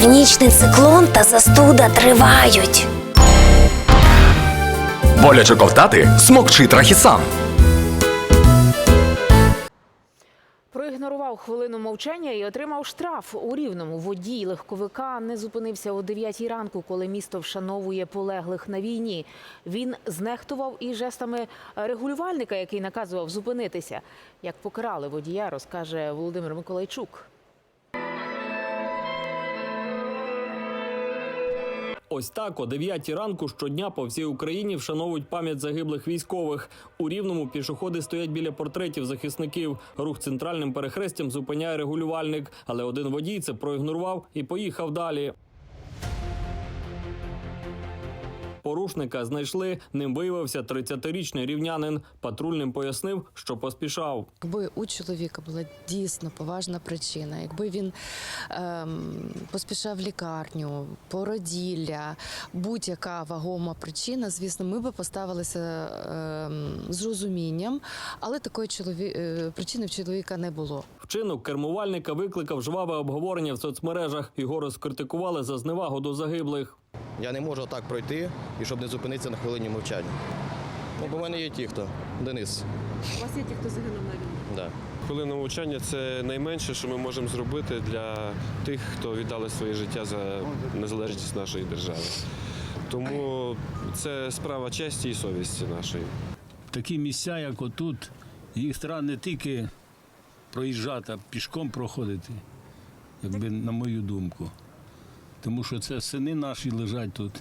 Північний циклон та застуда тривають. Боляче ковтати смокчи трахісан. Проігнорував хвилину мовчання і отримав штраф у рівному. Водій легковика не зупинився о 9 ранку, коли місто вшановує полеглих на війні. Він знехтував і жестами регулювальника, який наказував зупинитися. Як покарали водія, розкаже Володимир Миколайчук. Ось так о 9 ранку щодня по всій Україні вшановують пам'ять загиблих військових. У рівному пішоходи стоять біля портретів захисників. Рух центральним перехрестям зупиняє регулювальник, але один водій це проігнорував і поїхав далі. Порушника знайшли. Ним виявився 30-річний рівнянин. Патрульним пояснив, що поспішав. Якби у чоловіка була дійсно поважна причина, якби він ем, поспішав в лікарню, породілля, будь-яка вагома причина, звісно, ми би поставилися ем, з розумінням, але такої чолові... е, причини в чоловіка не було. Вчинок кермувальника викликав жваве обговорення в соцмережах. Його розкритикували за зневагу до загиблих. Я не можу так пройти, і щоб не зупинитися на хвилині мовчання. Ну, бо в мене є ті, хто. Денис. У вас є ті, хто загинув на війні? Да. Хвилина мовчання це найменше, що ми можемо зробити для тих, хто віддали своє життя за незалежність нашої держави. Тому це справа честі і совісті нашої. такі місця, як отут, їх треба не тільки проїжджати, а пішком проходити, якби на мою думку. Тому що це сини наші лежать тут.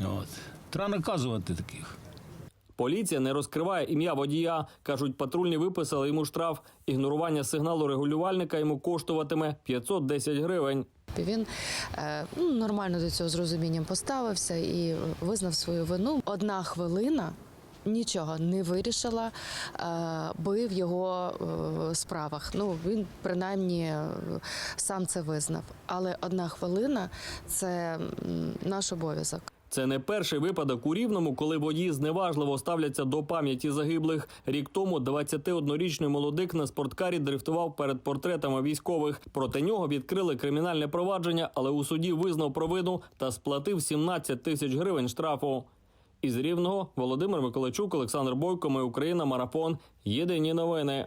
От. Треба наказувати таких. Поліція не розкриває ім'я водія. кажуть, патрульні виписали йому штраф. Ігнорування сигналу регулювальника йому коштуватиме 510 гривень. Він е, ну, нормально до цього з розумінням поставився і визнав свою вину. Одна хвилина. Нічого не вирішила е, би в його е, справах. Ну він принаймні е, сам це визнав. Але одна хвилина це наш обов'язок. Це не перший випадок у Рівному, коли водії зневажливо ставляться до пам'яті загиблих. Рік тому 21-річний молодик на спорткарі дрифтував перед портретами військових. Проти нього відкрили кримінальне провадження, але у суді визнав провину та сплатив 17 тисяч гривень штрафу. Із Рівного Володимир Миколайчук, Олександр Бойко, Ми Україна, Марафон. Єдині новини.